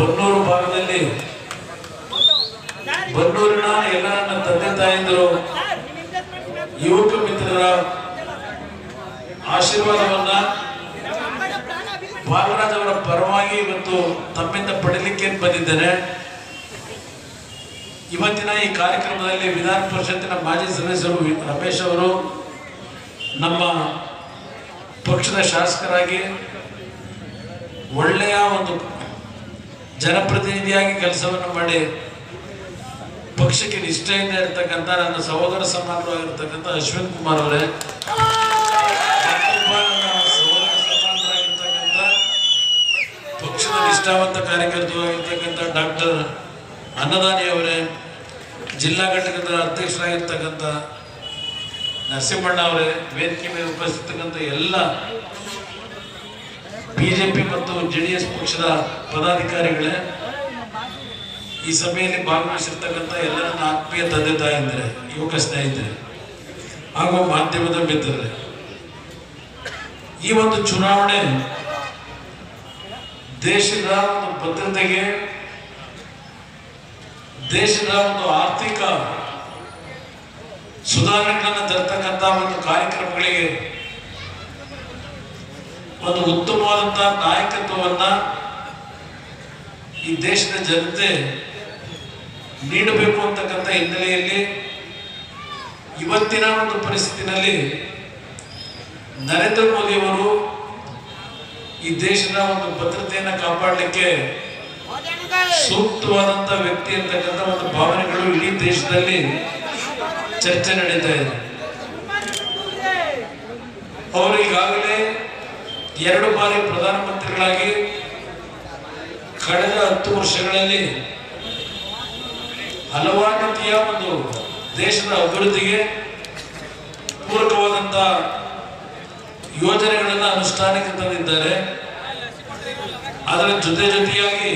ಬನ್ನೂರು ಭಾಗದಲ್ಲಿ ಬನ್ನೂರಿನ ಎಲ್ಲ ನನ್ನ ತಂದೆ ತಾಯಂದಿರು, ಯುವಕ ಮಿತ್ರರ ಆಶೀರ್ವಾದವನ್ನ ಬಾಲರಾಜ್ ಅವರ ಪರವಾಗಿ ಇವತ್ತು ತಮ್ಮಿಂದ ಪಡೀಲಿಕ್ಕೆ ಬಂದಿದ್ದೇನೆ. ಇವತ್ತಿನ ಈ ಕಾರ್ಯಕ್ರಮದಲ್ಲಿ ವಿಧಾನ ಪರಿಷತ್ತಿನ ಮಾಜಿ ಸದಸ್ಯರು ರಮೇಶ್ ಅವರು, ನಮ್ಮ ಪಕ್ಷದ ಶಾಸಕರಾಗಿ ಒಳ್ಳೆಯ ಒಂದು ಜನಪ್ರತಿನಿಧಿಯಾಗಿ ಕೆಲಸವನ್ನು ಮಾಡಿ ಪಕ್ಷಕ್ಕೆ ನಿಷ್ಠೆಯಿಂದ ಇರ್ತಕ್ಕಂಥ ನನ್ನ ಸಹೋದರ ಸಮಾನರಾಗಿರ್ತಕ್ಕಂಥ ಅಶ್ವಿನ್ ಕುಮಾರ್ ಅವರೇ ಪಕ್ಷದ ನಿಷ್ಠಾವಂತ ಕಾರ್ಯಕರ್ತರಾಗಿರ್ತಕ್ಕಂಥ ಡಾಕ್ಟರ್ ಅನ್ನದಾನಿ ಅವರೇ, ಜಿಲ್ಲಾ ಘಟಕದ ಅಧ್ಯಕ್ಷರಾಗಿರ್ತಕ್ಕಂಥ ನರಸಿಂಹಣ್ಣ ಅವರೇ, ವೇದಿಕೆ ಮೇಲೆ ಉಪಸ್ಥಿತಕ್ಕಂಥ ಎಲ್ಲ ಬಿಜೆಪಿ ಮತ್ತು ಜೆ ಡಿ ಎಸ್ ಪಕ್ಷದ ಪದಾಧಿಕಾರಿಗಳೇ, ಈ ಸಭೆಯಲ್ಲಿ ಭಾಗವಹಿಸಿರ್ತಕ್ಕಂಥ ಎಲ್ಲರ ಆತ್ಮೀಯ ತಂದೆ ತಾಯಿಂದರೆ ಯುವಕ ಸ್ನೇಹಿತರೆ, ಹಾಗೂ ಮಾಧ್ಯಮದ ಮಿತ್ರರೇ, ಈ ಒಂದು ಚುನಾವಣೆ ದೇಶದ ಒಂದು ಭದ್ರತೆಗೆ, ದೇಶದ ಒಂದು ಆರ್ಥಿಕ ಸುಧಾರಣೆಗಳನ್ನು ತರ್ತಕ್ಕಂಥ ಒಂದು ಕಾರ್ಯಕ್ರಮಗಳಿಗೆ ಒಂದು ಉತ್ತಮವಾದಂತಹ ನಾಯಕತ್ವವನ್ನ ಈ ದೇಶದ ಜನತೆ ನೀಡಬೇಕು ಅಂತಕ್ಕಂಥ ಹಿನ್ನೆಲೆಯಲ್ಲಿ ಇವತ್ತಿನ ಒಂದು ಪರಿಸ್ಥಿತಿನಲ್ಲಿ ನರೇಂದ್ರ ಮೋದಿ ಅವರು ಈ ದೇಶದ ಒಂದು ಭದ್ರತೆಯನ್ನು ಕಾಪಾಡಲಿಕ್ಕೆ ಸೂಕ್ತವಾದಂತ ವ್ಯಕ್ತಿ ಅಂತಕ್ಕಂಥ ಒಂದು ಭಾವನೆಗಳು ಇಡೀ ದೇಶದಲ್ಲಿ ಚರ್ಚೆ ನಡೀತಾ ಇದೆ. ಅವರು ಎರಡು ಬಾರಿ ಪ್ರಧಾನಮಂತ್ರಿಗಳಾಗಿ ಕಳೆದ ಹತ್ತು ವರ್ಷಗಳಲ್ಲಿ ಹಲವಾರು ರೀತಿಯ ಒಂದು ದೇಶದ ಅಭಿವೃದ್ಧಿಗೆ ಪೂರಕವಾದಂತ ಯೋಜನೆಗಳನ್ನು ಅನುಷ್ಠಾನಕ್ಕೆ ತಂದಿದ್ದಾರೆ. ಅದರ ಜೊತೆ ಜೊತೆಯಾಗಿ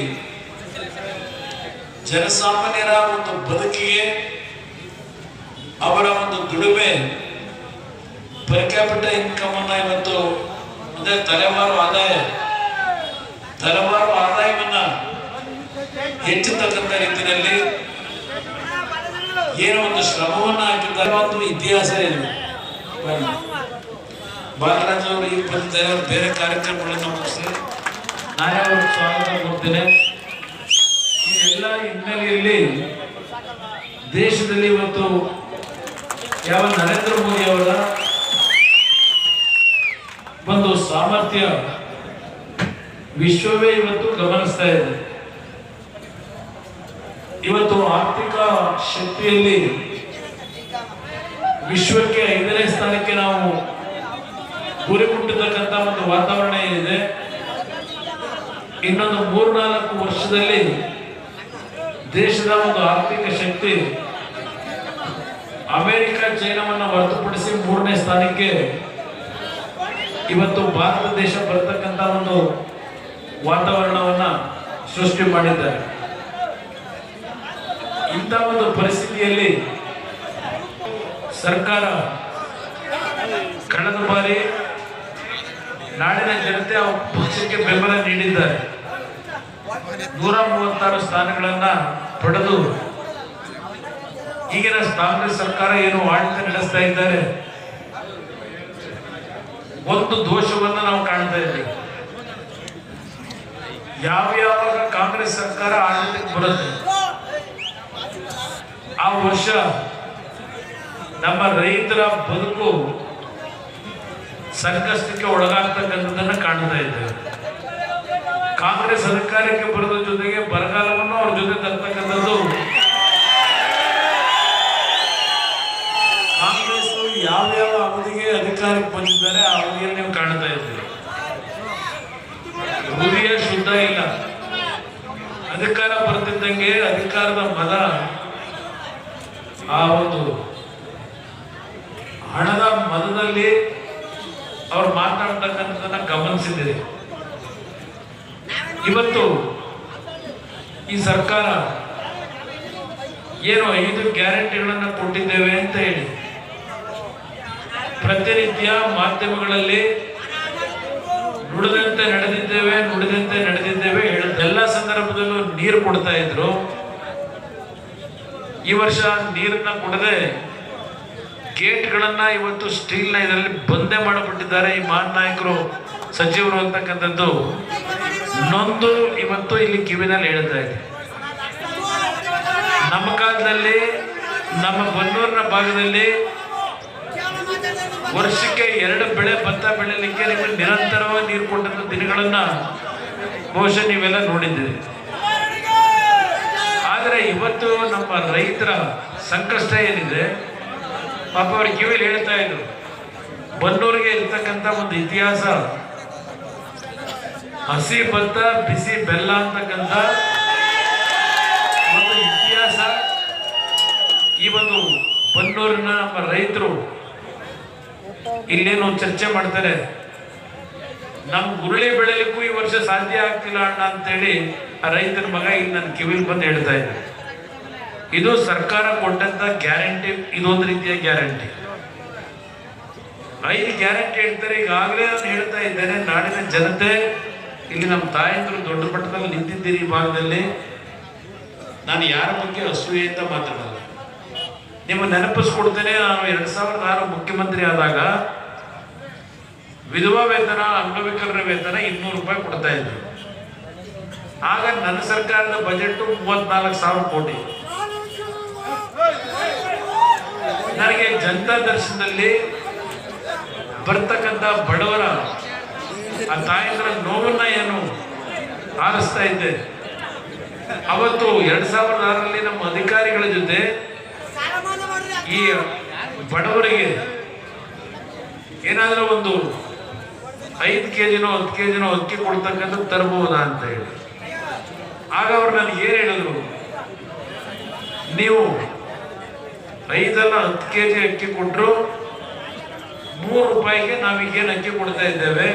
ಜನಸಾಮಾನ್ಯರ ಒಂದು ಬದುಕಿಗೆ ಅವರ ಒಂದು ದುಡಿಮೆ ಪರ್ ಕ್ಯಾಪಿಟ ಇನ್ಕಮ್ ಅನ್ನ ಇವತ್ತು ಅಂದ್ರೆ ತಲೆಮಾರು ಆದಾಯ. ತಲೆಮಾರು ಆದಾಯವನ್ನ ಹೆಚ್ಚತಕ್ಕಂಥ ರೀತಿಯಲ್ಲಿ ಏನೋ ಒಂದು ಶ್ರಮವನ್ನ ಹಾಕಿದ್ದಾರೆ. ಒಂದು ಇತಿಹಾಸ ಇದೆ. ಬಾಲರಾಜ್ ಅವರು ಈ ಬಂದಿದ್ದಾರೆ ಬೇರೆ ಕಾರ್ಯಕ್ರಮಗಳನ್ನು ಮುಗಿಸಿ. ನಾನೇ ಅವ್ರಿಗೆ ಸ್ವಾಗತ ಕೊಡ್ತೇನೆ. ಈ ಎಲ್ಲ ಹಿನ್ನೆಲೆಯಲ್ಲಿ ದೇಶದಲ್ಲಿ ಇವತ್ತು ಯಾವ ನರೇಂದ್ರ ಮೋದಿ ಅವರ ಒಂದು ಸಾಮರ್ಥ್ಯ ವಿಶ್ವವೇ ಇವತ್ತು ಗಮನಿಸ್ತಾ ಇದೆ. ಇವತ್ತು ಆರ್ಥಿಕ ಶಕ್ತಿಯಲ್ಲಿ ವಿಶ್ವಕ್ಕೆ ಐದನೇ ಸ್ಥಾನಕ್ಕೆ ನಾವು ಗುರಿ ಮುಟ್ಟತಕ್ಕಂತ ಒಂದು ವಾತಾವರಣ ಏನಿದೆ, ಇನ್ನೊಂದು ಮೂರ್ನಾಲ್ಕು ವರ್ಷದಲ್ಲಿ ದೇಶದ ಒಂದು ಆರ್ಥಿಕ ಶಕ್ತಿ ಅಮೆರಿಕ ಚೈನಾವನ್ನು ಹೊರತುಪಡಿಸಿ ಮೂರನೇ ಸ್ಥಾನಕ್ಕೆ ಇವತ್ತು ಭಾರತ ದೇಶ ಬರ್ತಕ್ಕಂಥ ಒಂದು ವಾತಾವರಣವನ್ನ ಸೃಷ್ಟಿ ಮಾಡಿದ್ದಾರೆ. ಇಂಥ ಒಂದು ಪರಿಸ್ಥಿತಿಯಲ್ಲಿ ಸರ್ಕಾರ ಕಳೆದ ಬಾರಿ ನಾಡಿನ ಜನತೆ ಪಕ್ಷಕ್ಕೆ ಬೆಂಬಲ ನೀಡಿದ್ದಾರೆ. ನೂರ ಮೂವತ್ತಾರು ಸ್ಥಾನಗಳನ್ನ ಪಡೆದು ಈಗಿನ ಕಾಂಗ್ರೆಸ್ ಸರ್ಕಾರ ಏನು ಆಡಳಿತ ನಡೆಸ್ತಾ ಇದ್ದಾರೆ. ಒಂದು ದೋಷವನ್ನ ನಾವು ಕಾಣ್ತಾ ಇದ್ದೀವಿ. ಯಾವ ಯಾವಾಗ ಕಾಂಗ್ರೆಸ್ ಸರ್ಕಾರ ಆಡಳಿತಕ್ಕೆ ಬರುತ್ತೆ? ಆ ವರ್ಷ ನಮ್ಮ ರೈತರ ಬದುಕು ಸಂಕಷ್ಟಕ್ಕೆ ಒಳಗಾಗ್ತಕ್ಕಂಥದ್ದನ್ನು ಕಾಣ್ತಾ ಇದ್ದೇವೆ. ಕಾಂಗ್ರೆಸ್ ಅಧಿಕಾರಕ್ಕೆ ಬರೋದ್ರ ಜೊತೆಗೆ ಬರಗಾಲವನ್ನು ಅಧಿಕಾರಕ್ಕೆ ಬಂದಿದ್ದಾರೆ, ಆ ನೀವು ಕಾಣ್ತಾ ಇದ್ದೀರಿ. ಶುದ್ಧ ಇಲ್ಲ. ಅಧಿಕಾರ ಬರ್ತಿದ್ದಂಗೆ ಅಧಿಕಾರದ ಮದ ಆ ಒಂದು ಹಣದ ಮದದಲ್ಲಿ ಅವ್ರು ಮಾತಾಡ್ತಕ್ಕಂಥದ್ದನ್ನ ಗಮನಿಸಿದ್ದೀರಿ. ಇವತ್ತು ಈ ಸರ್ಕಾರ ಏನು ಐದು ಗ್ಯಾರಂಟಿಗಳನ್ನ ಕೊಟ್ಟಿದ್ದೇವೆ ಅಂತ ಹೇಳಿ ಪ್ರತಿನಿತ್ಯ ಮಾಧ್ಯಮಗಳಲ್ಲಿ ನುಡಿದಂತೆ ನಡೆದಿದ್ದೇವೆ ನುಡಿದಂತೆ ನಡೆದಿದ್ದೇವೆ ಎಲ್ಲ ಸಂದರ್ಭದಲ್ಲೂ ನೀರು ಕೊಡ್ತಾ ಇದ್ರು. ಈ ವರ್ಷ ನೀರನ್ನ ಕೊಡದೆ ಗೇಟ್ಗಳನ್ನ ಇವತ್ತು ಸ್ಟೀಲ್ನ ಇದರಲ್ಲಿ ಬಂದೇ ಮಾಡಿಬಿಟ್ಟಿದ್ದಾರೆ. ಈ ಮಹಾನ್ ನಾಯಕರು, ಸಚಿವರು ಅಂತಕ್ಕಂಥದ್ದು ನೊಂದು ಇವತ್ತು ಇಲ್ಲಿ ಕಿವಿನಲ್ಲಿ ಹೇಳ್ತಾ ಇದೆ. ನಮ್ಮ ಕಾಲದಲ್ಲಿ, ನಮ್ಮ ಬನ್ನೂರಿನ ಭಾಗದಲ್ಲಿ ವರ್ಷಕ್ಕೆ ಎರಡು ಬೆಳೆ ಭತ್ತ ಬೆಳೆಯಲಿಕ್ಕೆ ನಿಮಗೆ ನಿರಂತರವಾಗಿ ನೀರು ಕೊಟ್ಟಂತ ದಿನಗಳನ್ನ ಬಹುಶಃ ನೀವೆಲ್ಲ ನೋಡಿದ್ದೀರಿ. ಆದರೆ ಇವತ್ತು ನಮ್ಮ ರೈತರ ಸಂಕಷ್ಟ ಏನಿದೆ, ಪಾಪ ಅವ್ರ ಕಿವಿಲಿ ಹೇಳ್ತಾ ಇದ್ರು, ಬನ್ನೂರಿಗೆ ಇರ್ತಕ್ಕಂಥ ಒಂದು ಇತಿಹಾಸ, ಹಸಿ ಭತ್ತ, ಬಿಸಿ ಬೆಲ್ಲ ಅಂತಕ್ಕಂಥ ಒಂದು ಇತಿಹಾಸ. ಈ ಒಂದು ಬನ್ನೂರಿನ ನಮ್ಮ ರೈತರು ಇಲ್ಲೇನು ಚರ್ಚೆ ಮಾಡ್ತಾರೆ? ನಮ್ ಗುರುಳಿ ಬೆಳೆಯಲಿಕ್ಕೂ ಈ ವರ್ಷ ಸಾಧ್ಯ ಆಗ್ತಿಲ್ಲ ಅಣ್ಣ ಅಂತೇಳಿ ಆ ರೈತನ ಮಗ ಇಲ್ಲಿ ನನ್ನ ಕಿವಿಲ್ ಬಂದು ಹೇಳ್ತಾ ಇದ್ದ ಇದು ಸರ್ಕಾರ ಕೊಟ್ಟಂತ ಗ್ಯಾರಂಟಿ ಇದೊಂದು ರೀತಿಯ ಗ್ಯಾರಂಟಿ. ಐದು ಗ್ಯಾರಂಟಿ ಹೇಳ್ತಾರೆ, ಈಗಾಗಲೇ ನಾನು ಹೇಳ್ತಾ ಇದ್ದೇನೆ. ನಾಡಿನ ಜನತೆ, ಇಲ್ಲಿ ನಮ್ಮ ತಾಯಂದ್ರು ದೊಡ್ಡ ಮಟ್ಟದಲ್ಲಿ ನಿಂತಿದ್ದೀರಿ ಈ ಭಾಗದಲ್ಲಿ. ನಾನು ಯಾರ ಬಗ್ಗೆ ಅಸೂಯೆಯಿಂದ ಮಾತಾಡಲ್ಲ. ನಿಮ್ಮ ನೆನಪಿಸ್ಕೊಡ್ತೇನೆ ನಾನು ಎರಡ್ ಸಾವಿರದ ಆರು ಮುಖ್ಯಮಂತ್ರಿ ಆದಾಗ ವಿಧವಾ ವೇತನ, ಅಂಗವಿಕಲರ ವೇತನ ಇನ್ನೂರು ರೂಪಾಯಿ ಕೊಡ್ತಾ ಇದ್ರು. ಆಗ ನನ್ನ ಸರ್ಕಾರದ ಬಜೆಟ್ ಮೂವತ್ನಾಲ್ಕು ಸಾವಿರ ಕೋಟಿ. ನನಗೆ ಜನತಾ ದರ್ಶನದಲ್ಲಿ ಬರ್ತಕ್ಕಂಥ ಬಡವರ, ಆ ತಾಯಂದ್ರ ನೋವನ್ನ ಏನು ಆರಿಸ್ತಾ ಇದ್ದೆ. ಅವತ್ತು ಎರಡ್ ಸಾವಿರದ ಆರರಲ್ಲಿ ನಮ್ಮ ಅಧಿಕಾರಿಗಳ ಜೊತೆ ಈ ಬಡವರಿಗೆ ಏನಾದರೂ ಒಂದು ಐದು ಕೆ ಜಿನೋ ಹತ್ತು ಕೆ ಜಿನೋ ಅಕ್ಕಿ ಕೊಡ್ತಕ್ಕಂಥದ್ದು ತರಬಹುದಾ ಅಂತ ಹೇಳಿ. ಆಗ ಅವ್ರು ನನಗೆ ಏನು ಹೇಳಿದ್ರು? ನೀವು ಐದಲ್ಲ ಹತ್ತು ಕೆ ಜಿ ಅಕ್ಕಿ ಕೊಟ್ಟರು ಮೂರು ರೂಪಾಯಿಗೆ ನಾವೀಗೇನು ಅಕ್ಕಿ ಕೊಡ್ತಾ ಇದ್ದೇವೆ?